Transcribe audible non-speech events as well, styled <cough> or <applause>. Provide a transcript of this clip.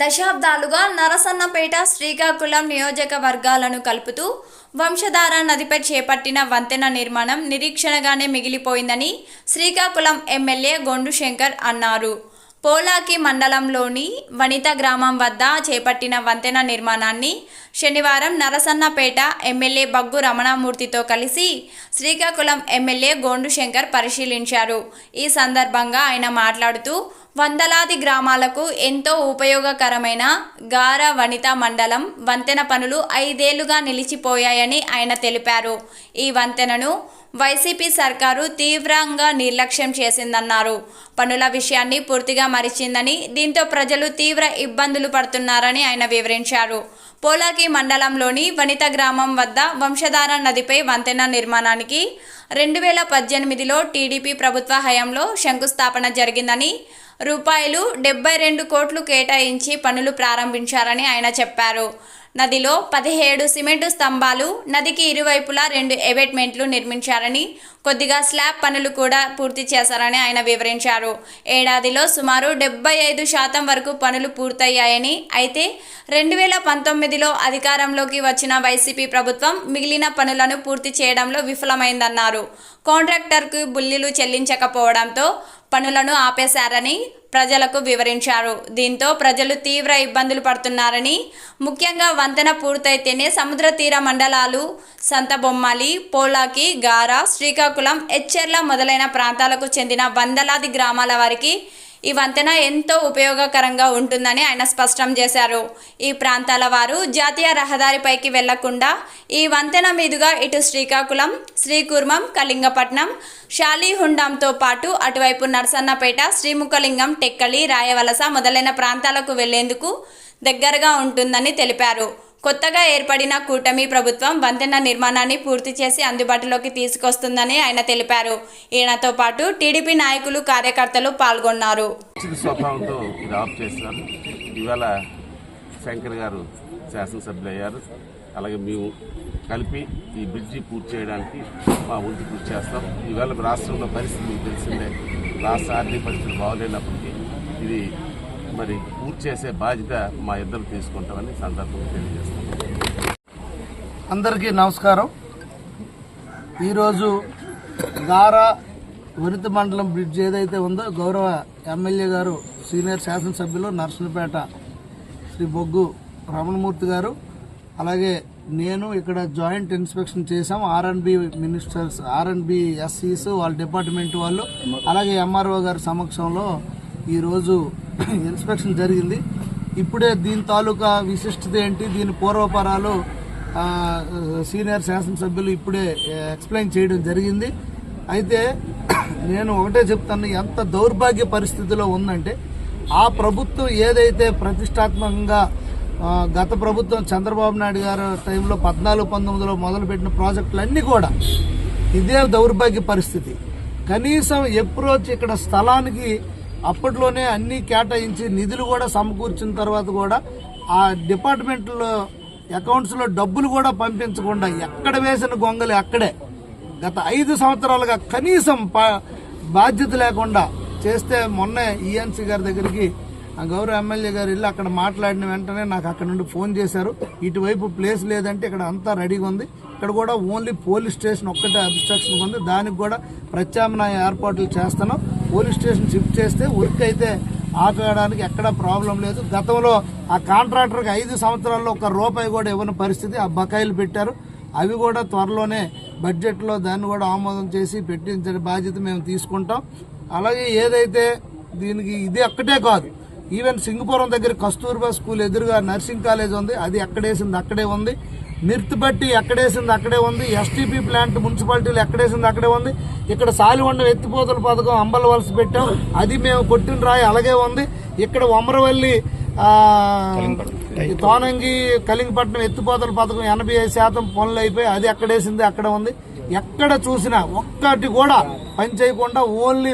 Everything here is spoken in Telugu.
దశాబ్దాలుగా నరసన్నపేట శ్రీకాకుళం నియోజకవర్గాలను కలుపుతూ వంశధార నదిపై చేపట్టిన వంతెన నిర్మాణం నిరీక్షణగానే మిగిలిపోయిందని శ్రీకాకుళం ఎమ్మెల్యే గొండు శంకర్ అన్నారు. పోలాకి మండలంలోని వనిత గ్రామం వద్ద చేపట్టిన వంతెన నిర్మాణాన్ని శనివారం నరసన్నపేట ఎమ్మెల్యే బగ్గు రమణమూర్తితో కలిసి శ్రీకాకుళం ఎమ్మెల్యే గోండు శంకర్ పరిశీలించారు. ఈ సందర్భంగా ఆయన మాట్లాడుతూ వందలాది గ్రామాలకు ఎంతో ఉపయోగకరమైన గార వనిత మండలం వంతెన పనులు ఐదేళ్ళుగా నిలిచిపోయాయని ఆయన తెలిపారు. ఈ వంతెనను వైసీపీ సర్కారు తీవ్రంగా నిర్లక్ష్యం చేసిందన్నారు. పనుల విషయాన్ని పూర్తిగా మరిచిందని దీంతో ప్రజలు తీవ్ర ఇబ్బందులు పడుతున్నారని ఆయన వివరించారు. పోలాకి మండలంలోని వనిత గ్రామం వద్ద వంశధార నదిపై వంతెన నిర్మాణానికి రెండు వేల పద్దెనిమిదిలో టీడీపీ ప్రభుత్వ హయాంలో శంకుస్థాపన జరిగిందని రూపాయలు డెబ్బై రెండు కోట్లు కేటాయించి పనులు ప్రారంభించారని ఆయన చెప్పారు. నదిలో పదిహేడు సిమెంటు స్తంభాలు నదికి ఇరువైపులా రెండు ఎవైట్మెంట్లు నిర్మించారని కొద్దిగా స్లాబ్ పనులు కూడా పూర్తి చేశారని ఆయన వివరించారు. ఏడాదిలో సుమారు డెబ్బై ఐదు శాతం వరకు పనులు పూర్తయ్యాయని అయితే రెండు వేల పంతొమ్మిదిలో అధికారంలోకి వచ్చిన వైసీపీ ప్రభుత్వం మిగిలిన పనులను పూర్తి చేయడంలో విఫలమైందన్నారు. కాంట్రాక్టర్కు బుల్లీలు చెల్లించకపోవడంతో పనులను ఆపేశారని ప్రజలకు వివరించారు. దీంతో ప్రజలు తీవ్ర ఇబ్బందులు పడుతున్నారని ముఖ్యంగా వంతెన పూర్తయితేనే సముద్ర తీర మండలాలు సంతబొమ్మాలి పోలాకి గార శ్రీకాకుళం ఎచ్చెర్ల మొదలైన ప్రాంతాలకు చెందిన వందలాది గ్రామాల వారికి ఈ వంతెన ఎంతో ఉపయోగకరంగా ఉంటుందని ఆయన స్పష్టం చేశారు. ఈ ప్రాంతాల వారు జాతీయ రహదారిపైకి వెళ్ళకుండా ఈ వంతెన మీదుగా ఇటు శ్రీకాకుళం శ్రీకుర్మం కళింగపట్నం షాలీహుండంతో పాటు అటువైపు నర్సన్నపేట శ్రీముఖలింగం టెక్కలి రాయవలస మొదలైన ప్రాంతాలకు వెళ్ళేందుకు దగ్గరగా ఉంటుందని తెలిపారు. కొత్తగా ఏర్పడిన కూటమి ప్రభుత్వం వంతెన నిర్మాణాన్ని పూర్తి చేసి అందుబాటులోకి తీసుకొస్తుందని ఆయన తెలిపారు. ఈయనతో పాటు టీడీపీ నాయకులు కార్యకర్తలు పాల్గొన్నారు. ఇవాళ శంకర్ గారు శాసనసభ్యులు అయ్యారు అలాగే మేము కలిపి ఈ బ్రిడ్జి పూర్తి చేయడానికి మా వంతు కృషి చేస్తాం. ఈవేళ రాష్ట్రంలో పరిస్థితి మీకు తెలిసిందే. రాష్ట్ర ఆర్థిక పరిస్థితులు బాగోలేనప్పటికీ ఇది మరి పూర్తి చేసే బాధ్యత మా ఇద్దరు తీసుకుంటామని సందర్భంగా తెలియజేస్తాం అందరికీ నమస్కారం. ఈరోజు గారా వరిత మండలం బ్రిడ్జ్ ఏదైతే ఉందో గౌరవ ఎమ్మెల్యే గారు సీనియర్ శాసనసభ్యులు నర్సనపేట శ్రీ బొగ్గు రమణమూర్తి గారు అలాగే నేను ఇక్కడ జాయింట్ ఇన్స్పెక్షన్ చేసాం ఆర్ఎన్బి మినిస్టర్స్ ఆర్ఎన్బి ఎస్సీస్ వాళ్ళ డిపార్ట్మెంట్ వాళ్ళు అలాగే ఎంఆర్ఓ గారి సమక్షంలో ఈరోజు <coughs> ఇన్స్పెక్షన్ జరిగింది. ఇప్పుడే దీని తాలూకా విశిష్టత ఏంటి? దీని పూర్వపరాలు సీనియర్ శాసనసభ్యులు ఇప్పుడే ఎక్స్ప్లెయిన్ చేయడం జరిగింది. అయితే <coughs> నేను ఒకటే చెప్తాను ఎంత దౌర్భాగ్య పరిస్థితిలో ఉందంటే ఆ ప్రభుత్వం ఏదైతే ప్రతిష్టాత్మకంగా గత ప్రభుత్వం చంద్రబాబు నాయుడు గారు టైంలో పద్నాలుగు పంతొమ్మిదిలో మొదలుపెట్టిన ప్రాజెక్టులన్నీ కూడా ఇదే దౌర్భాగ్య పరిస్థితి. కనీసం ఎప్రోచ్ ఇక్కడ స్థలానికి అప్పట్లోనే అన్ని కేటాయించి నిధులు కూడా సమకూర్చిన తర్వాత కూడా ఆ డిపార్ట్మెంట్లో అకౌంట్స్లో డబ్బులు కూడా పంపించకుండా ఎక్కడ వేసిన గొంగలి అక్కడే. గత ఐదు సంవత్సరాలుగా కనీసం బాధ్యత లేకుండా చేస్తే మొన్న ఈఎన్సీ గారి దగ్గరికి గౌరవ ఎమ్మెల్యే గారు వెళ్ళి అక్కడ మాట్లాడిన వెంటనే నాకు అక్కడ నుండి ఫోన్ చేశారు. ఇటువైపు ప్లేస్ లేదంటే ఇక్కడ అంతా రెడీగా ఉంది. ఇక్కడ కూడా ఓన్లీ పోలీస్ స్టేషన్ ఒక్కటే అబ్స్ట్రక్షన్ ఉంది. దానికి కూడా ప్రత్యామ్నాయ ఏర్పాట్లు చేస్తున్నాం. పోలీస్ స్టేషన్ షిఫ్ట్ చేస్తే వర్క్ అయితే ఆపేయడానికి ఎక్కడా ప్రాబ్లం లేదు. గతంలో ఆ కాంట్రాక్టర్కి ఐదు సంవత్సరాల్లో ఒక రూపాయి కూడా ఇవ్వని పరిస్థితి ఆ బకాయిలు పెట్టారు. అవి కూడా త్వరలోనే బడ్జెట్లో దాన్ని కూడా ఆమోదం చేసి పెట్టించే బాధ్యత మేము తీసుకుంటాం. అలాగే ఏదైతే దీనికి ఇది ఒక్కటే కాదు ఈవెన్ సింగపురం దగ్గర కస్తూర్బా స్కూల్ ఎదురుగా నర్సింగ్ కాలేజ్ ఉంది. అది ఎక్కడేసింది? అక్కడే ఉంది. మిర్తిపట్టి ఎక్కడేసింది అక్కడే ఉంది. ఎస్టీపీ ప్లాంట్ మున్సిపాలిటీలు ఎక్కడేసింది అక్కడే ఉంది. ఇక్కడ సాలివండం ఎత్తిపోతల పథకం అంబల వలస పెట్టాం. అది మేము కొట్టిన రాయి అలాగే ఉంది. ఇక్కడ ఒమరవల్లి తోనంగి కలింగపట్నం ఎత్తిపోతల పథకం ఎనభై ఐదు శాతం పనులు అయిపోయి అది ఎక్కడేసింది అక్కడ ఉంది. ఎక్కడ చూసినా ఒక్కటి కూడా పని చేయకుండా ఓన్లీ